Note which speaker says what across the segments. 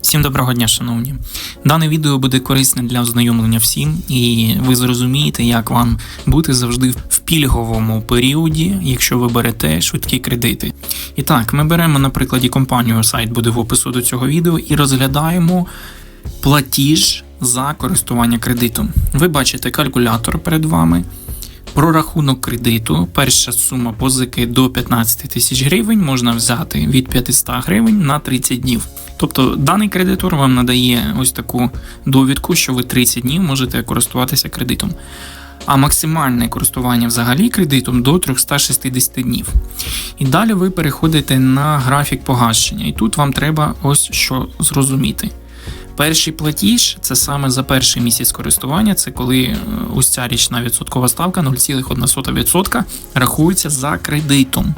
Speaker 1: Всім доброго дня, шановні. Дане відео буде корисне для ознайомлення всім, і ви зрозумієте, як вам бути завжди в пільговому періоді, якщо ви берете швидкі кредити. І так, ми беремо на прикладі компанію, сайт буде в опису до цього відео, і розглядаємо платіж за користування кредитом. Ви бачите калькулятор перед вами. Прорахунок кредиту, перша сума позики до 15 тисяч гривень можна взяти від 500 гривень на 30 днів. Тобто даний кредитор вам надає ось таку довідку, що ви 30 днів можете користуватися кредитом. А максимальне користування взагалі кредитом до 360 днів. І далі ви переходите на графік погашення. І тут вам треба ось що зрозуміти. Перший платіж це саме за перший місяць користування, це коли е, ось ця річна відсоткова ставка 0,1% рахується за кредитом.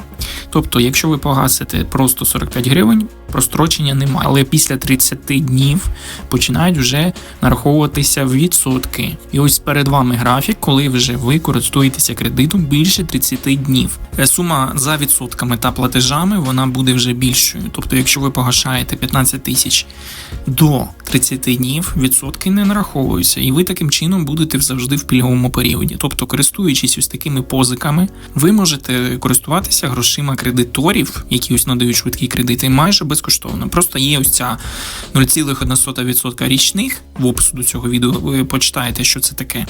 Speaker 1: Тобто, якщо ви погасите просто 45 гривень, прострочення немає. Але після 30 днів починають вже нараховуватися відсотки. І ось перед вами графік, коли вже ви користуєтеся кредитом більше 30 днів. Е, Сума за відсотками та платежами вона буде вже більшою. Тобто, якщо ви погашаєте 15 тисяч до 30 днів, відсотки не нараховуються, і ви таким чином будете завжди в пільговому періоді. Тобто, користуючись ось такими позиками, ви можете користуватися грошима кредиторів, які ось надають швидкі кредити, майже безкоштовно. Просто є ось ця 0,1% річних в опису до цього відео. Ви почитаєте, що це таке.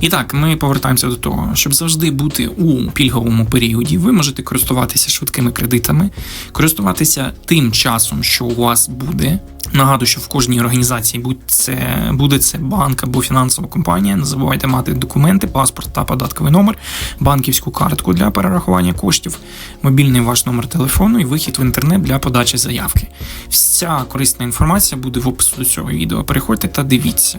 Speaker 1: І так, ми повертаємося до того, щоб завжди бути у пільговому періоді, ви можете користуватися швидкими кредитами, користуватися тим часом, що у вас буде. Нагадую, що в кожній організації будь це буде це банк або фінансова компанія. Не забувайте мати документи, паспорт та податковий номер, банківську картку для перерахування коштів, мобільний ваш номер телефону і вихід в інтернет для подачі заявки. Вся корисна інформація буде в опису до цього відео. Переходьте та дивіться.